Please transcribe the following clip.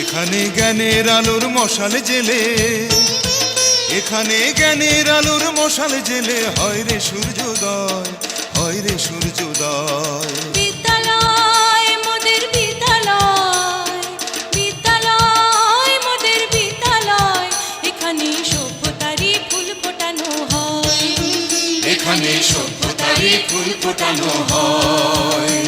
এখানে জ্ঞানের আলোর মশাল জেলে। এখানে জ্ঞানের আলোর মশাল জেলে। হয় রে সূর্যোদয়, হয় রে সূর্যোদয়। এখানে সভ্যতারই ফুল ফোটানো হয়। এখানে সভ্যতারই ফুল ফোটানো হয়।